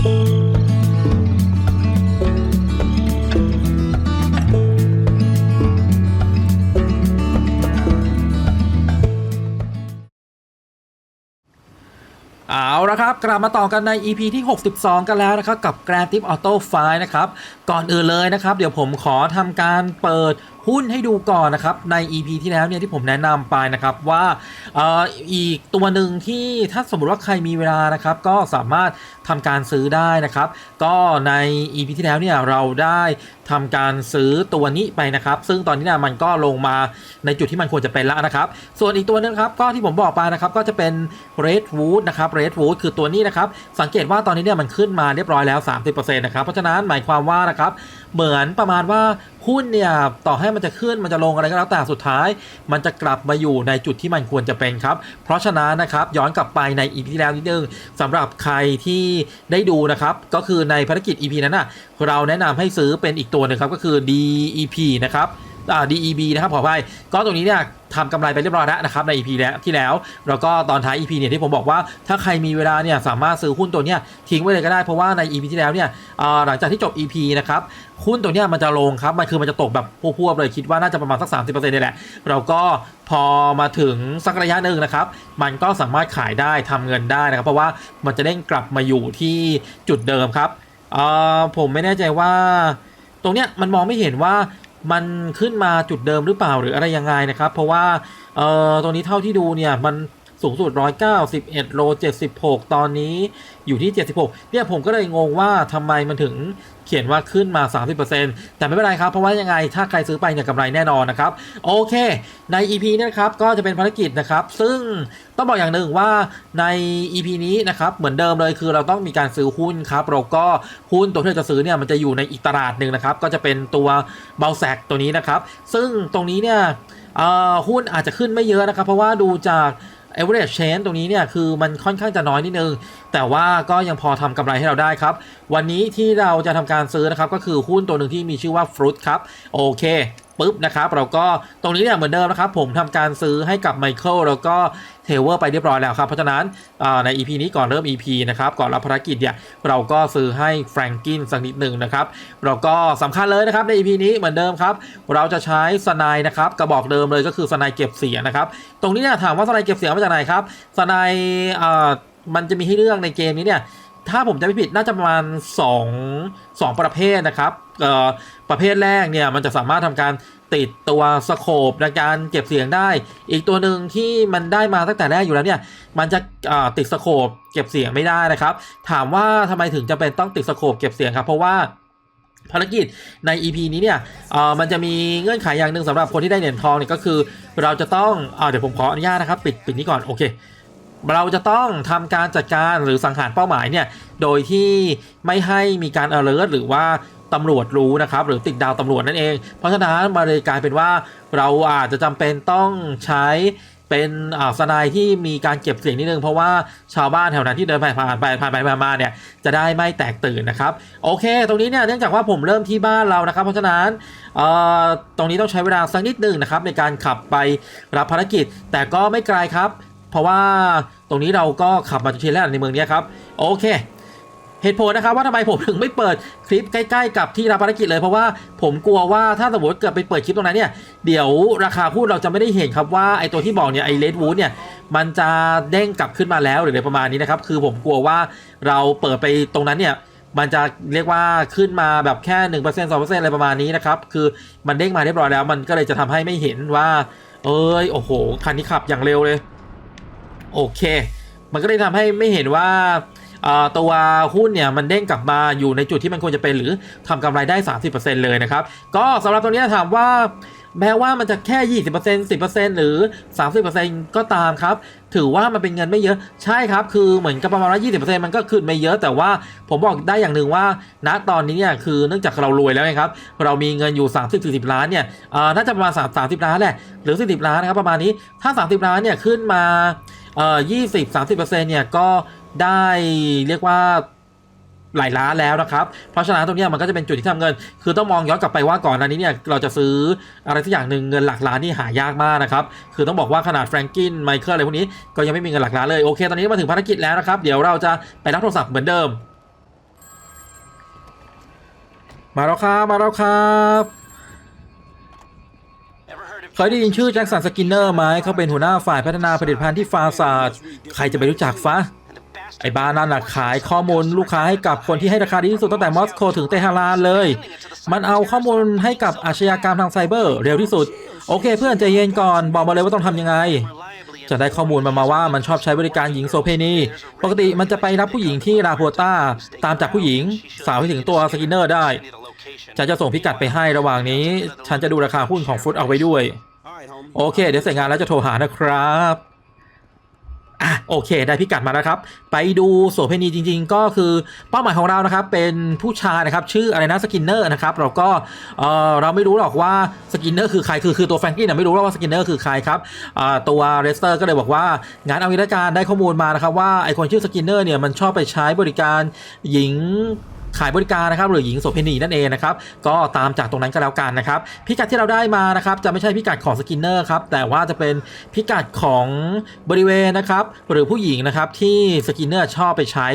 เอาละครับ กลับมาต่อกันใน EP ที่ 62 กันแล้วนะครับ กับ Grand Theft Auto 5 นะครับ ก่อนอื่นเลยนะครับ เดี๋ยวผมขอทำการเปิดหุ้นให้ดูก่อนนะครับใน EP ที่แล้วเนี่ยที่ผมแนะนำไปนะครับว่าอออีกตัวหนึ่งที่ถ้าสมมติว่าใครมีเวลานะครับ ก็สามารถทำการซื้อได้นะครับ ก็ใน EP ที่แล้วเนี่ยเราได้ทำการซื้อตัวนี้ไปนะครับ ซึ่งตอนนี้เนี่ยมันก็ลงมาในจุดที่มันควรจะเป็นแล้วนะครับ ส่วนอีกตัวหนึงครับก็ที่ผมบอกไปนะครับก็จะเป็น Redwood นะครับ Redwood คือตัวนี้นะครับ สังเกตว่าตอนนี้เนี่ยมันขึ้นมาเรียบร้อยแล้ว 30%นะครับเพราะฉะนั้นหมายความว่านะครับเหมือนประมาณว่าหุ้นเนี่ยต่อให้มันจะขึ้นมันจะลงอะไรก็แล้วแต่สุดท้าย มันจะกลับมาอยู่ในจุดที่มันควรจะเป็นครับ เพราะฉะนั้นนะครับย้อนกลับไปใน EP ที่แล้วนิดนึงสำหรับใครที่ได้ดูนะครับก็คือในภารกิจ EP นั้นนะเราแนะนำให้ซื้อเป็นอีกตัวหนึงครับก็คือ DEP นะครับ DEB นะครับขออภัยก็ตรงนี้เนี่ยทำกำไรไปเรียบร้อยแล้วนะครับใน EP แล้วที่แล้ว แล้วก็ตอนท้าย EP เนี่ยที่ผมบอกว่าถ้าใครมีเวลาเนี่ยสามารถซื้อหุ้นตัวเนี้ยทิ้งไว้เลยก็ได้ เพราะว่าใน EP ที่แล้วเนี่ยหลังจากที่จบ EP นะครับหุ้นตัวเนี้ยมันจะลงครับมันคือมันจะตกแบบพวบๆเลยคิดว่าน่าจะประมาณสัก 30%นี่แหละเราก็พอมาถึงสักระยะหนึ่งนะครับ มันก็สามารถขายได้ทำเงินได้นะครับ เพราะว่ามันจะเด้งกลับมาอยู่ที่จุดเดิมครับผมไม่แน่ใจว่าตรงเนี้ยมันมองไม่เห็นว่า มันขึ้นมาจุดเดิมหรือเปล่าหรืออะไรยังไงนะครับ เพราะว่าเอ่อตรงนี้เท่าที่ดูเนี่ยมัน สูงสุด 191 โล 76 ตอนนี้อยู่ที่ 76 เนี่ยผมก็เลยงงว่าทำไมมันถึงเขียนว่าขึ้นมา 30%แต่ไม่เป็นไรครับ เพราะว่ายังไงถ้าใครซื้อไปเนี่ยกำไรแน่นอนนะครับ โอเค ใน EP เนยนะครับก็จะเป็นภารกิจนะครับ ซึ่งต้องบอกอย่างหนึ่งว่าใน EP นี้นะครับเหมือนเดิมเลยคือเราต้องมีการซื้อหุ้นครับเราก็หุ้นตัวที่จะซื้อเนี่ยมันจะอยู่ในอีกตลาดหนึ่งนะครับ ก็จะเป็นตัวเบลแซกตัวนี้นะครับ ซึ่งตรงนี้เนี่ยหุ้นอาจจะขึ้นไม่เยอะนะครับ เพราะว่าดูจาก average change ตรงนี้เนี่ยคือมันค่อนข้างจะน้อยนิดนึง แต่ว่าก็ยังพอทำกำไรให้เราได้ครับ วันนี้ที่เราจะทำการซื้อนะครับ ก็คือหุ้นตัวหนึ่งที่มีชื่อว่า Fruit ครับ โอเค ปุ๊บนะครับเราก็ตรงนี้เนี่ยเหมือนเดิมนะครับผมทำการซื้อให้กับไมเคิลแล้วก็เทเวอร์ไปเรียบร้อยแล้วครับ เพราะฉะนั้นใน EP นี้ก่อนเริ่ม EP นะครับก่อนรับภารกิจเนี่ยเราก็ซื้อให้แฟรงกินสักนิดหนึ่งนะครับเราก็สำคัญเลยนะครับใน EP นี้เหมือนเดิมครับเราจะใช้สไนนะครับกระบอกเดิมเลยก็คือสไนเก็บเสียงนะครับตรงนี้เนี่ยถามว่าสไนเก็บเสียงมาจากไหนครับสไนด์อ่ามันจะมีให้เลือกในเกมนี้เนี่ย ถ้าผมจะไม่ผิดน่าจะประมาณ2 2ประเภทนะครับประเภทแรกเนี่ยมันจะสามารถทำการติดตัวสโคปในการเก็บเสียงได้ อีกตัวหนึ่งที่มันได้มาตั้งแต่แรกอยู่แล้วเนี่ย มันจะติดสโคปเก็บเสียงไม่ได้นะครับ ถามว่าทำไมถึงจะเป็นต้องติดสโคปเก็บเสียงครับ เพราะว่าภารกิจใน EP นี้เนี่ยมันจะมีเงื่อนไขอย่างหนึ่งสำหรับคนที่ได้เหรียญทองเนี่ยก็คือ เราจะต้องอเดี๋ยวผมขออนุญาตนะครับ ปิดปิดนี้ก่อนโอเค เราจะต้องทำการจัดการหรือสังหารเป้าหมายเนี่ยโดยที่ไม่ให้มีการ alert หรือว่าตำรวจรู้นะครับ หรือติดดาวตำรวจนั่นเอง เพราะฉะนั้นมาเลยกลายเป็นว่าเราอาจจะจำเป็นต้องใช้เป็นอ่าสนายที่มีการเก็บเสียงนิดนึง เพราะว่าชาวบ้านแถวนั้นที่เดินผ่านผ่านไปผ่านไปผ่านมาเนี่ยจะได้ไม่แตกตื่นนะครับ โอเค ตรงนี้เนี่ยเนื่องจากว่าผมเริ่มที่บ้านเรานะครับ เพราะฉะนั้นเอ่อตรงนี้ต้องใช้เวลาสักนิดหนึ่งนะครับในการขับไปรับภารกิจ แต่ก็ไม่ไกลครับ เพราะว่าตรงนี้เราก็ขับมาจนชินแล้วในเมืองนี้ครับ โอเค เหตุผลนะครับว่าทำไมผมถึงไม่เปิดคลิปใกล้ๆกับที่รับภารกิจเลยเพราะว่าผมกลัวว่าถ้าสมมติเกิดไปเปิดคลิปตรงนั้นเนี่ยเดี๋ยวราคาหุ้นเราจะไม่ได้เห็นครับว่าไอตัวที่บอกเนี่ยไอเลดวูดเนี่ยมันจะเด้งกลับขึ้นมาแล้วหรืออะไรประมาณนี้นะครับคือผมกลัวว่าเราเปิดไปตรงนั้นเนี่ยมันจะเรียกว่าขึ้นมาแบบแค่หนึ่งเปอร์เซ็นต์สองเปอร์เซ็นต์อะไรประมาณนี้นะครับ คือมันเด้งมาเรียบร้อยแล้ว มันก็เลยจะทำให้ไม่เห็นว่า เอ้ย โอ้โห คันนี้ขับอย่างเร็วเลย โอเค มันก็เลยทำให้ไม่เห็นว่าตัวหุ้นเนี่ยมันเด้งกลับมาอยู่ในจุดที่มันควรจะเป็นหรือทำกำไรได้ 30%เลยนะครับ ก็สำหรับตรงนี้ถามว่าแม้ว่ามันจะแค่ 20% 10%หรือ 30%ก็ตามครับ ถือว่ามันเป็นเงินไม่เยอะ ใช่ครับ คือเหมือนกับประมาณว่า20%มันก็ขึ้นไม่เยอะ แต่ว่าผมบอกได้อย่างหนึ่งว่า ณ ตอนนี้เนี่ย คือเนื่องจากเรารวยแล้วไงครับ เรามีเงินอยู่ 30-40 ล้านเนี่ยน่าจะประมาณ 30 ล้านแหละ หรือ 40 ล้านนะครับประมาณนี้ ถ้า 30 ล้านเนี่ยขึ้นมา เออยี่สิบสามสิบเปอร์เซ็นเนี่ยก็ได้เรียกว่าหลายล้านแล้วนะครับ เพราะฉะนั้นตรงนี้มันก็จะเป็นจุดที่ทำเงิน คือต้องมองย้อนกลับไปว่าก่อนอันนี้เนี่ยเราจะซื้ออะไรสักอย่างหนึ่งเงินหลักล้านนี่หายากมากนะครับ คือต้องบอกว่าขนาดแฟรงกินไมเคิลอะไรพวกนี้ก็ยังไม่มีเงินหลักล้านเลย โอเค ตอนนี้มาถึงภารกิจแล้วนะครับ เดี๋ยวเราจะไปรับโทรศัพท์เหมือนเดิม มาแล้วครับ มาแล้วครับ เคยได้ยินชื่อแจ็คสันสกินเนอร์ไหมเขาเป็นหัวหน้าฝ่ายพัฒนาผลิตภัณฑ์ที่ฟาซาดใครจะไปรู้จักฟะไอ้บ้านั่นน่ะขายข้อมูลลูกค้าให้กับคนที่ให้ราคาดีที่สุดตั้งแต่มอสโกถึงเตหะรานเลย มันเอาข้อมูลให้กับอาชญากรรมทางไซเบอร์เร็วที่สุด โอเค เพื่อนใจเย็นก่อนบอกมาเลยว่าต้องทำยังไง จะได้ข้อมูลมามาว่ามันชอบใช้บริการหญิงโซเพนีปกติมันจะไปรับผู้หญิงที่ราพัวต้า ตามจากผู้หญิง สาวให้ถึงตัวสกินเนอร์ได้ ฉันจะส่งพิกัดไปให้ระหว่างนี้ ฉันจะดูราคาหุ้นของฟุตเอาไว้ด้วย โอเค เดี๋ยวเสร็จงานแล้วจะโทรหานะครับอะโอเค ได้พิกัดมาแล้วครับ ไปดูโสเพณีจริง ๆ ก็คือเป้าหมายของเรานะครับ เป็นผู้ชายนะครับ ชื่ออะไรนะสกินเนอร์นะครับ เราก็เออเราไม่รู้หรอกว่าสกินเนอร์คือใครคือคือตัวแฟรงกี้เนี่ยไม่รู้หรอกว่าสกินเนอร์คือใครครับอ่าตัวเรสเตอร์ก็เลยบอกว่า งานเอาวิธีการได้ข้อมูลมานะครับว่าไอคนชื่อสกินเนอร์เนี่ยมันชอบไปใช้บริการหญิง ขายบริการนะครับหรือหญิงโสเภณีนั่นเองนะครับก็ตามจากตรงนั้นก็แล้วกันนะครับพิกัดที่เราได้มานะครับจะไม่ใช่พิกัดของสกินเนอร์ครับแต่ว่าจะเป็นพิกัดของบริเวณนะครับหรือผู้หญิงนะครับที่สกินเนอร์ชอบไปใช้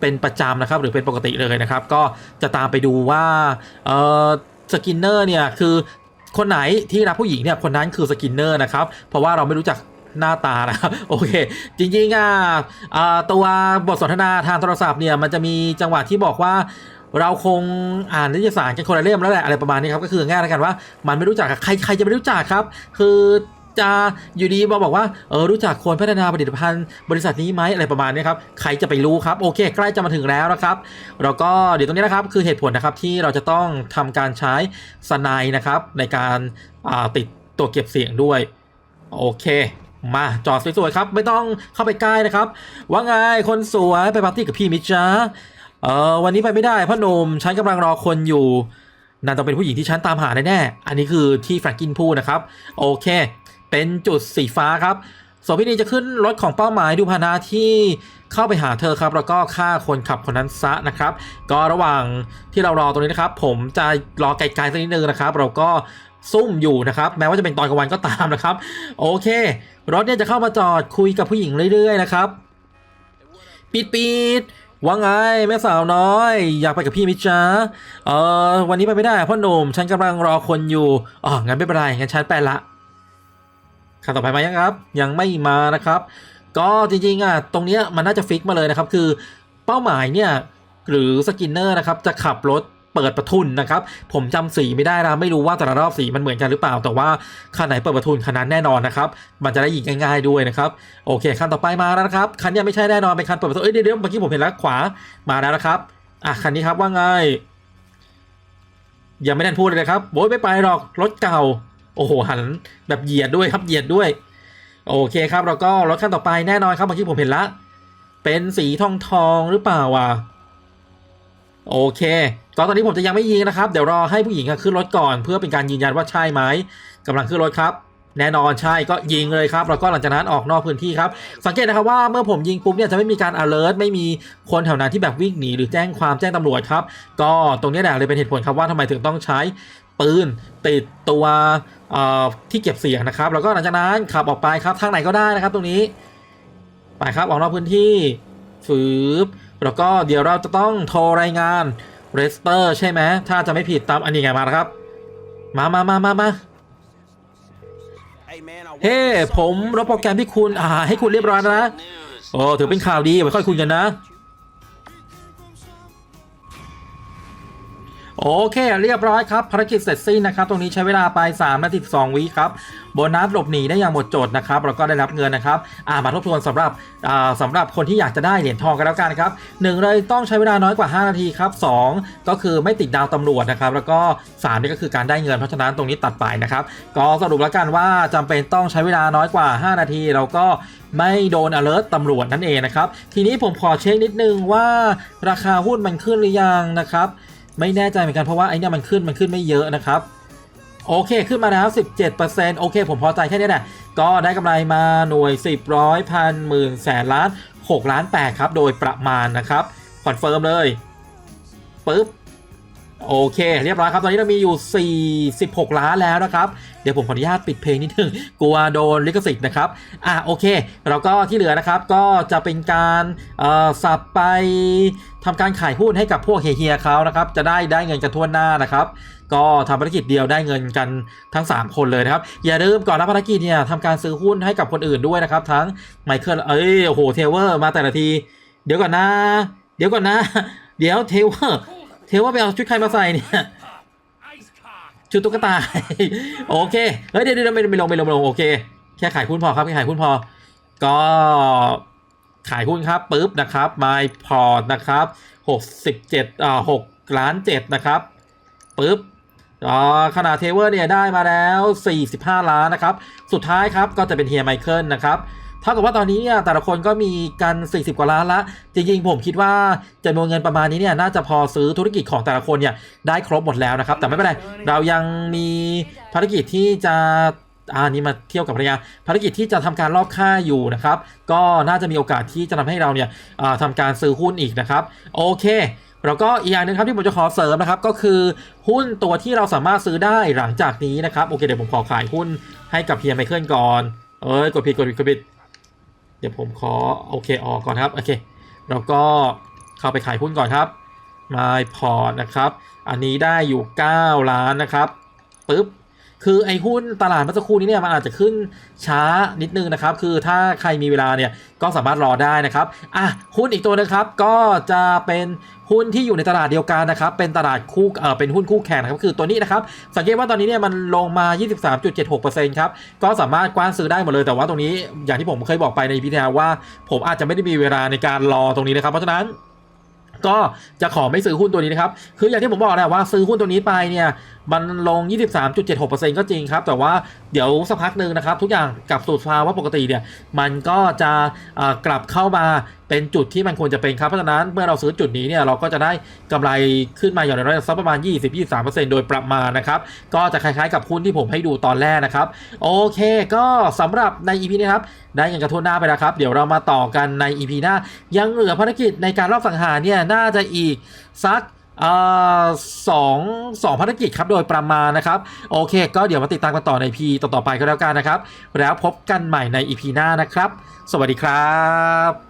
เป็นประจำนะครับหรือเป็นปกติเลยนะครับก็จะตามไปดูว่าเออสกินเนอร์เนี่ยคือคนไหนที่รับผู้หญิงเนี่ยคนนั้นคือสกินเนอร์นะครับเพราะว่าเราไม่รู้จัก หน้าตานะครับโอเค จริงๆอะอ่าตัวบทสนทนาทางโทรศัพท์เนี่ยมันจะมีจังหวะที่บอกว่าเราคงอ่านนิตยสารกันคนละเล่มแล้วแหละอะไรประมาณนี้ครับก็คือง่ายแล้วกันว่ามันไม่รู้จักใครใครจะไม่รู้จักครับ คือจะอยู่ดีมาบอกว่าเออรู้จักคนพัฒนาผลิตภัณฑ์บริษัทนี้ไหมอะไรประมาณนี้ครับใครจะไปรู้ครับโอเค ใกล้จะมาถึงแล้วนะครับแล้วก็เดี๋ยวตรงนี้นะครับคือเหตุผลนะครับที่เราจะต้องทำการใช้สไนด์นะครับในการาติดตัวเก็บเสียงด้วยโอเค มาจอดสวยๆครับ ไม่ต้องเข้าไปใกล้นะครับ ว่าไงคนสวยไปปาร์ตี้กับพี่มิจจ้าเออวันนี้ไปไม่ได้พ่อหนุ่มฉันกำลังรอคนอยู่นั่นต้องเป็นผู้หญิงที่ฉันตามหาแน่ๆอันนี้คือที่แฟรงกินพูดนะครับ โอเค เป็นจุดสีฟ้าครับโสพินีจะขึ้นรถของเป้าหมายดูพานะที่เข้าไปหาเธอครับแล้วก็ฆ่าคนขับคนนั้นซะนะครับ ก็ระหว่างที่เรารอตรงนี้นะครับ ผมจะรอไกลๆสักนิดนึงนะครับ เราก็ ซุ่มอยู่นะครับ แม้ว่าจะเป็นตอนกลางวันก็ตามนะครับ โอเค รถเนี่ยจะเข้ามาจอดคุยกับผู้หญิงเรื่อยๆนะครับปิดปิดว่าไงแม่สาวน้อย อยากไปกับพี่มิจจ้าเออวันนี้ไปไม่ได้พ่อหนุ่มฉันกำลังรอคนอยู่อ๋องั้นไม่เป็นไรงั้นฉันไปละคำต่อไปมายังครับ ยังไม่มานะครับ ก็จริงๆอะตรงเนี้ยมันน่าจะฟิกมาเลยนะครับ คือเป้าหมายเนี่ยหรือสกินเนอร์นะครับจะขับรถ เปิดประทุนนะครับ ผมจำสีไม่ได้นะไม่รู้ว่าแต่ละรอบสีมันเหมือนกันหรือเปล่า แต่ว่าคันไหนเปิดประทุนคันนั้นแน่นอนนะครับ มันจะได้ยิงง่ายๆด้วยนะครับ โอเคคันต่อไปมาแล้วนะครับ คันนี้ไม่ใช่แน่นอนเป็นคันเปิดประตูเอ้ยเดี๋ยวเมื่อกี้ผมเห็นแล้วขวามาแล้วนะครับอะคันนี้ครับว่าไงยังไม่ได้พูดเลยนะครับโบยไม่ไปหรอกรถเก่า โอ้โหหันแบบเหยียดด้วยครับเหยียดด้วย โอเคครับแล้วก็รถคันต่อไปแน่นอนครับเมื่อกี้ผมเห็นละเป็นสีทองทองๆหรือเปล่าวะ โอเคก็ตอนนี้ผมจะยังไม่ยิงนะครับ เดี๋ยวรอให้ผู้หญิงขึ้นรถก่อน เพื่อเป็นการยืนยันว่าใช่ไหมกำลังขึ้นรถครับ แน่นอนใช่ก็ยิงเลยครับ แล้วก็หลังจากนั้นออกนอกพื้นที่ครับ สังเกตนะครับว่าเมื่อผมยิงปุ๊บเนี่ยจะไม่มีการ alert ไม่มีคนแถวนั้นที่แบบวิ่งหนีหรือแจ้งความแจ้งตำรวจครับ ก็ตรงนี้แหละเลยเป็นเหตุผลครับว่าทำไมถึงต้องใช้ปืนติดตัวที่เก็บเสียงนะครับ แล้วก็หลังจากนั้นขับออกไปครับทางไหนก็ได้นะครับ ตรงนี้ไปครับออกนอกพื้นที่ฝืบ แล้วก็เดี๋ยวเราจะต้องโทรรายงานเรสเตอร์ใช่ไหมถ้าจะไม่ผิดตามอันนี้ไงมาแล้วครับ มามามามามาเฮ้ผมรับโปรแกรมที่คุณอ่าให้คุณเรียบร้อยแล้วนะโอ้ถือเป็นข่าวดีไว้ค่อยคุยกันนะ โอเค เรียบร้อยครับ ภารกิจเสร็จสิ้นนะครับ ตรงนี้ใช้เวลาไป3นาที2วิครับ โบนัสหลบหนีได้อย่างหมดจดนะครับแล้วก็ได้รับเงินนะครับอ่ามาทบทวนสำหรับอ่าสำหรับคนที่อยากจะได้เหรียญทองกันแล้วกันครับหนึ่งเลยต้องใช้เวลาน้อยกว่า 5 นาทีครับสองก็คือไม่ติดดาวตำรวจนะครับ แล้วก็3นี่ก็คือการได้เงินเพราะฉะนั้นตรงนี้ตัดไปนะครับ ก็สรุปแล้วกันว่าจำเป็นต้องใช้เวลาน้อยกว่า 5 นาทีแล้วก็ไม่โดน alert ตำรวจนั่นเองนะครับ ทีนี้ผมขอเช็คนิดนึงว่าราคาหุ้นมันขึ้นหรือยังนะครับ ไม่แน่ใจเหมือนกันเพราะว่าไอ้เนี่ยมันขึ้นมันขึ้นไม่เยอะนะครับ โอเคขึ้นมาแล้ว 17%โอเค ผมพอใจแค่นี้แหละก็ได้กำไรมาหน่วย 10ร้อยพันหมื่นแสนล้าน 6 ล้าน8ครับ โดยประมาณนะครับคอนเฟิร์มเลยปึ๊บโอเค เรียบร้อยครับ ตอนนี้เรามีอยู่ 46 ล้านแล้วนะครับ เดี๋ยวผมขออนุญาตปิดเพลงนิดนึงกลัวโดนลิขสิทธิ์นะครับ อะโอเค เราก็ที่เหลือนะครับก็จะเป็นการเอ่อสับไปทำการขายหุ้นให้กับพวกเฮียๆเขานะครับ จะได้ได้เงินกันทั่วหน้านะครับ ก็ทำภารกิจเดียวได้เงินกันทั้ง 3 คนเลยนะครับ อย่าลืมก่อนรับภารกิจเนี่ยทำการซื้อหุ้นให้กับคนอื่นด้วยนะครับ ทั้งไมเคิลเอ้ยโอ้โหเทเวอร์มาแต่ละที เดี๋ยวก่อนนะ เดี๋ยวก่อนนะ เดี๋ยวเทเวอร์เทว่าไปเอาชุดใครมาใส่เนี่ยชุดตุ๊กตาโอเคเฮ้ยเดี๋ยวเดี๋ยวไม่ไม่ลงไม่ลงไม่ลงโอเคแค่ขายหุ้นพอครับแค่ขายหุ้นพอ ก็ขายหุ้นครับปุ๊บนะครับ My Port นะครับ67อ่า6ล้าน7นะครับปุ๊บ ขนาดเทเวอร์เนี่ยได้มาแล้ว 45 ล้านนะครับ สุดท้ายครับก็จะเป็นเฮียไมเคิลนะครับเท่ากับว่าตอนนี้เนี่ยแต่ละคนก็มีกัน 40 กว่าล้านละ จริงๆ ผมคิดว่าจำนวนเงินประมาณนี้เนี่ยน่าจะพอซื้อธุรกิจของแต่ละคนเนี่ยได้ครบหมดแล้วนะครับ แต่ไม่เป็นไร เรายังมีภารกิจที่จะอ่านี่มาเที่ยวกับภรรยาภารกิจที่จะทำการรอบค่าอยู่นะครับ ก็น่าจะมีโอกาสที่จะทำให้เราเนี่ยทำการซื้อหุ้นอีกนะครับ โอเค แล้วก็อีกอย่างหนึงครับที่ผมจะขอเสริมนะครับ ก็คือหุ้นตัวที่เราสามารถซื้อได้หลังจากนี้นะครับ โอเคเดี๋ยวผมขอขายหุ้นให้กับเฮียไมเคิลก่อน เอ้ยกดผิดกดผิดกดผิดเดี๋ยวผมขอโอเคออกก่อนครับโอเคแล้วก็เข้าไปขายหุ้นก่อนครับ My Port นะครับ อันนี้ได้อยู่ 9 ล้านนะครับปึ๊บ คือไอ้หุ้นตลาดเมื่อสักครู่นี้เนี่ยมันอาจจะขึ้นช้านิดนึงนะครับ คือถ้าใครมีเวลาเนี่ยก็สามารถรอได้นะครับอะหุ้นอีกตัวนะครับก็จะเป็นหุ้นที่อยู่ในตลาดเดียวกันนะครับเป็นตลาดคู่เอ่อเป็นหุ้นคู่แข่งนะครับคือตัวนี้นะครับสังเกตว่าตอนนี้เนี่ยมันลงมา 23.76%ครับก็สามารถกว้านซื้อได้หมดเลยแต่ว่าตรงนี้อย่างที่ผมเคยบอกไปในพิธีว่า ผมอาจจะไม่ได้มีเวลาในการรอตรงนี้นะครับเพราะฉะนั้นก็จะขอไม่ซื้อหุ้นตัวนี้นะครับ คืออย่างที่ผมบอกแหละว่าซื้อหุ้นตัวนี้ไปเนี่ยมันลง 23.76%ก็จริงครับ แต่ว่าเดี๋ยวสักพักหนึ่งนะครับ ทุกอย่างกลับสู่ภาวะปกติเนี่ย มันก็จะกลับเข้ามาเป็นจุดที่มันควรจะเป็นครับ เพราะฉะนั้นเมื่อเราซื้อจุดนี้เนี่ยเราก็จะได้กำไรขึ้นมาอย่างน้อยสักประมาณ 20-23%โดยประมาณนะครับ ก็จะคล้ายๆกับหุ้นที่ผมให้ดูตอนแรกนะครับ โอเค ก็สำหรับใน EP นี้ครับ ได้เงินกระทุนหน้าไปแล้วครับ เดี๋ยวเรามาต่อกันใน EP หน้า ยังเหลือภารกิจในการรอบสังหารเนี่ยน่าจะอีกสัก สองสองภารกิจครับโดยประมาณนะครับ โอเค ก็เดี๋ยวมาติดตามกันต่อในพีต่อๆไปก็แล้วกันนะครับ แล้วพบกันใหม่ในอีพีหน้านะครับ สวัสดีครับ